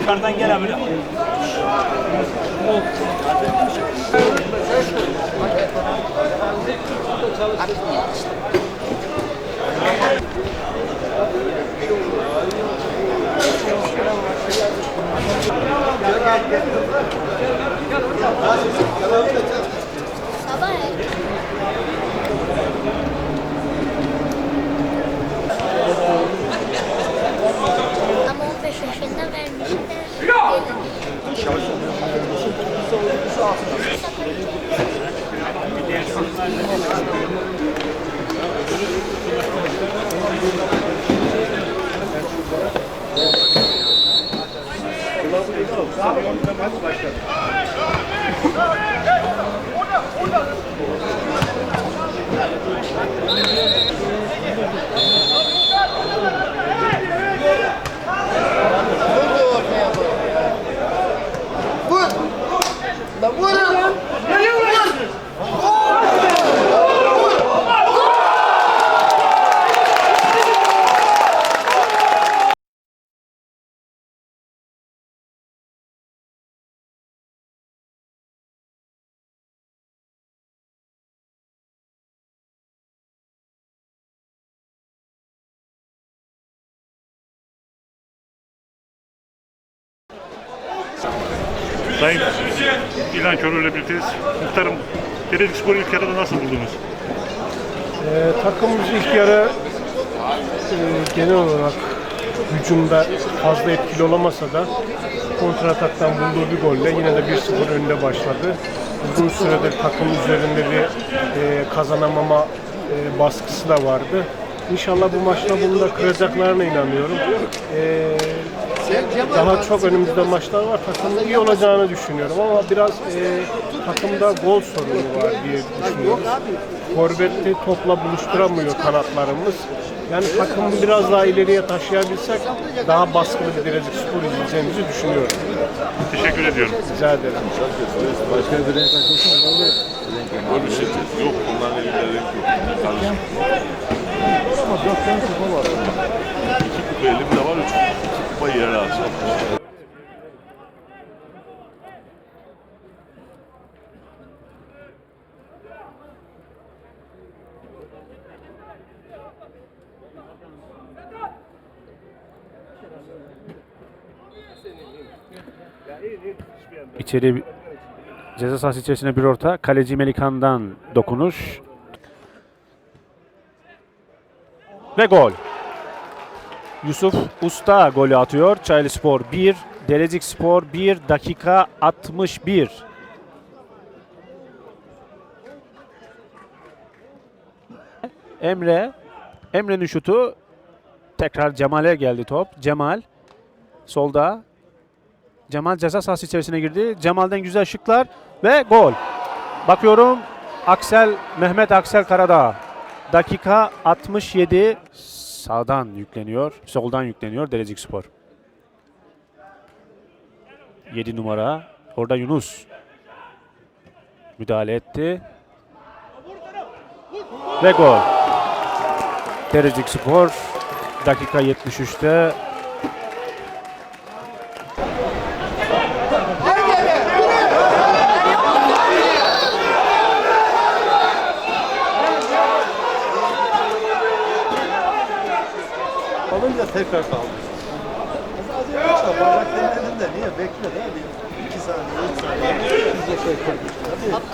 Yukarıdan gel abi. Sabah Kulağımı yıkalım. Sağ olun. Maç başladı. Sayın İlhan Körü ile birlikteyiz. Muhtarım, Gelecek Spor'u ilk yarıda nasıl buldunuz? Ee, takımımız ilk yarı e, genel olarak hücumda fazla etkili olamasa da kontrataktan bulduğu bir golle yine de 1-0 önünde başladı. Uzun süredir takım üzerinde bir e, kazanamama e, baskısı da vardı. İnşallah bu maçta bunu da kıracaklarına inanıyorum. E, daha çok önümüzde maçlar var. Takımda iyi olacağını düşünüyorum ama biraz e, takımda gol sorunu var diye düşünüyoruz. Forvet'i topla buluşturamıyor kanatlarımız. Yani takımı biraz daha ileriye taşıyabilsek daha baskılı bir derece spor izleyeceğimizi düşünüyorum. Teşekkür ediyorum. Rica ederim. Başka bir renk takılsın Öyle bir şey yok. Bunların elinde renk yok. Ama dört tane kupa var. İki kupa elimde var. Üç kupa yere alacağım. İçeri ceza sahası içerisine bir orta. Kaleci Melikan'dan dokunuş. Ve gol. Yusuf Usta golü atıyor. Çaylı Spor 1, Derecik Spor 1, dakika 61. Emre, Emre'nin şutu tekrar Cemal'e geldi top. Cemal solda Cemal ceza sahası içerisine girdi. Cemal'den güzel şıklar ve gol. Bakıyorum Aksel Mehmet Aksel Karadağ. Dakika 67 sağdan yükleniyor. Soldan yükleniyor Derecik Spor. 7 numara. Orada Yunus. Müdahale etti. Ve gol. Derecik Spor dakika 73'te tekrar kaldı. Yoksa bardak demledin de niye bekle de bir iki saniye, üç saniye. Biz de şey koyduk. Hadi.